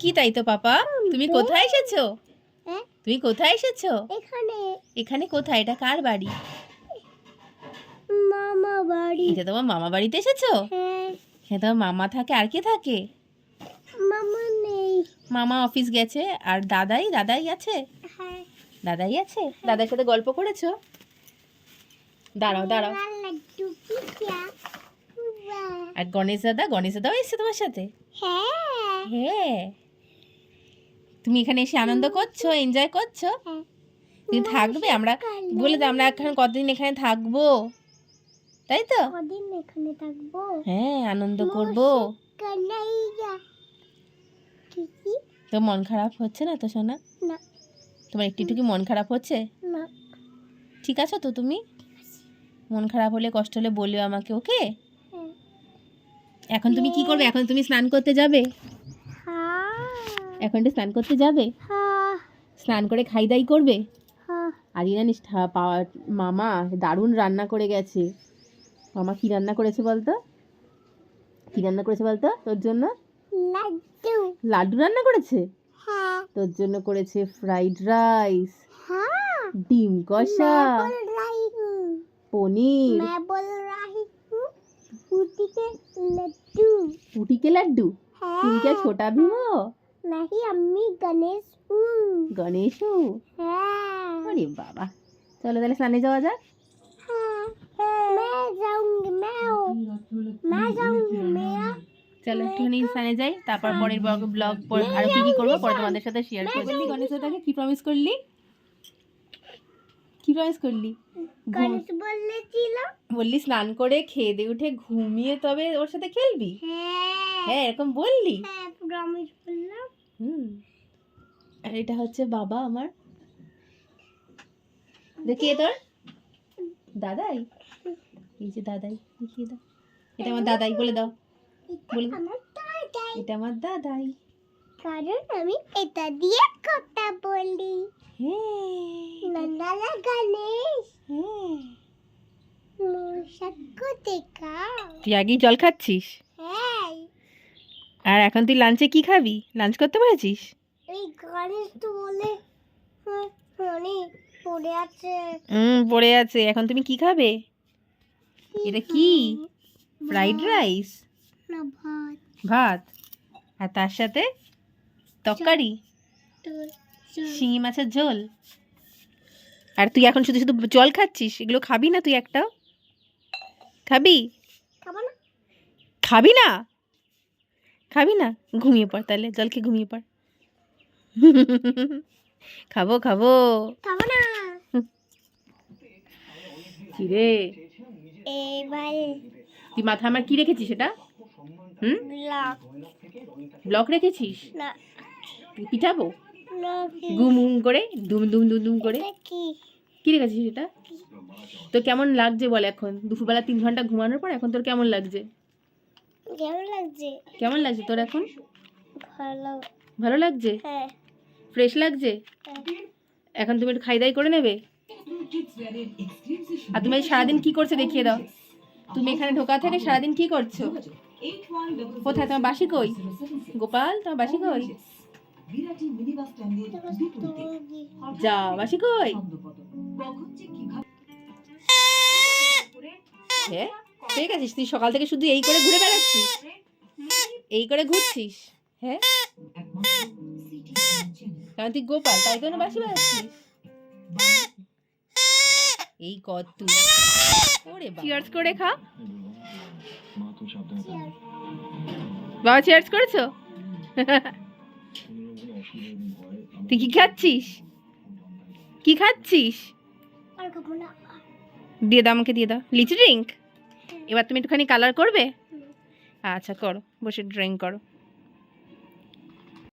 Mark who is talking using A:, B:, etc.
A: কি তাই তো পাপা? তুমি কোথায় এসেছ?
B: হ্যাঁ?
A: তুমি কোথায় এসেছ?
B: এখানে।
A: এখানে কোথায়? এটা কার বাড়ি?
B: মামা বাড়ি।
A: এটা তোমার মামা বাড়িতে এসেছ?
B: হ্যাঁ।
A: হ্যাঁ তোমার মামা থাকে আর কে থাকে?
B: মামা নেই।
A: মামা অফিস গেছে আর দাদাই দাদাই আছে?
B: হ্যাঁ।
A: দাদাই আছে? দাদার সাথে গল্প করেছ? দাঁড়াও দাঁড়াও। আর গণেশ দাদা গণেশ দাদাও এসছে তোমার সাথে?
B: হ্যাঁ।
A: হ্যাঁ। তুমি এখানে এসে আনন্দ করছ এনজয় করছ?
B: হ্যাঁ।
A: তুমি থাকবে আমরা বলে দাও আমরা এখন কতদিন এখানে থাকব? তাই তো?
B: কদিন এখানে থাকব?
A: হ্যাঁ আনন্দ করব। তো মন খারাপ হচ্ছে না তো সোনা?
B: না।
A: তোমার একটু একটু কি মন খারাপ হচ্ছে?
B: না।
A: ঠিক আছো তো তুমি? মন খারাপ হলে কষ্ট হলে বলবে আমাকে ওকে?
B: হ্যাঁ।
A: এখন তুমি কি করবে? এখন তুমি স্নান করতে যাবে?
B: হ্যাঁ
A: এখন এটা স্নান করতে যাবে?
B: হ্যাঁ।
A: স্নান করে খাই দাই করবে?
B: হ্যাঁ।
A: আর জানিস মামা দারুণ রান্না করে গেছে। মামা কি রান্না করেছে বলতো? কি রান্না করেছে বলতো তোর জন্য?
B: লাড্ডু।
A: রান্না করেছে?
B: হ্যাঁ।
A: তোর জন্য করেছে ফ্রাইড রাইস ডিম কষা পনির। পুটিকে লাড্ডু।
B: পুটিকে
A: লাড্ডু? ছোটা ভীম
B: नहीं अम्मी गणेश हूँ
A: গণেশ হো?
B: है
A: আরে বাবা চলো তাহলে স্নানে যাওয়া যাক
B: मैं जाऊंगी मैं हूँ मैं जाऊंगी मेरा
A: চলো একটুখানি স্নানে যাই তারপর পরের ব্লগ পরে আর কি কি করবো পরে তোমাদের সাথে শেয়ার করবো বললি গণেশ দাদাকে কি প্রমিস করলি কি প্রমিস করলি?
B: বললে
A: স্নান করে খেয়ে দিয়ে উঠে ঘুমিয়ে তবে ওর সাথে খেলবি?
B: হ্যাঁ।
A: হ্যাঁ এরকম বললি?
B: হ্যাঁ
A: হুম। আর এটা হচ্ছে বাবা আমার। দেখি তোর? দাদাই? এই যে দাদাই দেখিয়ে দাও। এটা আমার দাদাই বলে দাও। বলে এটা আমার দাদাই।
B: কারণ আমি এটা দিয়ে কথা বলি।
A: হ্যাঁ।
B: নন্দালা গণেশ।
A: হ্যাঁ। তুই আগেই জল খাচ্ছিস?
B: হ্যাঁ।
A: আর এখন তুই লাঞ্চে কি খাবি? লাঞ্চ করতে পেরেছিস?
B: এই গণেশ তো বলে পড়ে আছে।
A: হুম পড়ে আছে। এখন তুমি কি খাবে? এটা কি? ফ্রাইড রাইস
B: না ভাত।
A: ভাত? আর তার সাথে? তরকারি? শিঙি মাছের ঝোল? আর তুই এখন শুধু শুধু জল খাচ্ছিস? এগুলো খাবি না তুই একটাও? খাবি?
B: খাবি না।
A: খাবি না? ঘুমিয়ে পড় তাহলে জল খেয়ে ঘুমিয়ে পড়। খাব খাব।
B: খাব না।
A: কিরে? তুই মাথা আমার কি রেখেছিস এটা হুম?
B: ব্লক
A: রেখেছিস?
B: না।
A: পিঠাবো গুম গুম করে দুম দুম দুম দুম করে?
B: কি?
A: কি রেখেছিস এটা তোর কেমন লাগছে বল এখন? দুপুরবেলা তিন ঘণ্টা ঘুমানোর পর এখন তোর কেমন লাগছে?
B: কেমন লাগছে?
A: কেমন লাগছে তোর এখন?
B: ভালো।
A: ভালো লাগছে?
B: হ্যাঁ।
A: ফ্রেশ লাগছে?
B: হ্যাঁ।
A: এখন তুমি একটু খাই দাই করে নেবে? আর তুমি সারাদিন কি করছ দেখিয়ে দাও। তুমি এখানে ঢোকা থেকে সারাদিন কি করছ? কোথায়? তোমার বাসি কই? গোপাল তোমার বাসি কই? যা বাসি কই? হ্যাঁ। ঠিক আছিস তুই? সকাল থেকে শুধু এই করে ঘুরে বেড়াচ্ছিস? এই করে ঘুরছিস? হ্যাঁ কারণ তুই গোপাল তাই জন্য বাসি বেড়াচ্ছিস এই কত তুই। ওরে চিয়ার্স করে খা। বাবা চিয়ার্স করেছ? তুই কি খাচ্ছিস? কি খাচ্ছিস? দিয়ে দাও আমাকে দিয়ে দাও। লিচু ড্রিঙ্ক এবার তুমি একটুখানি কালার করবে? আচ্ছা করো। বসে ড্রিঙ্ক করো।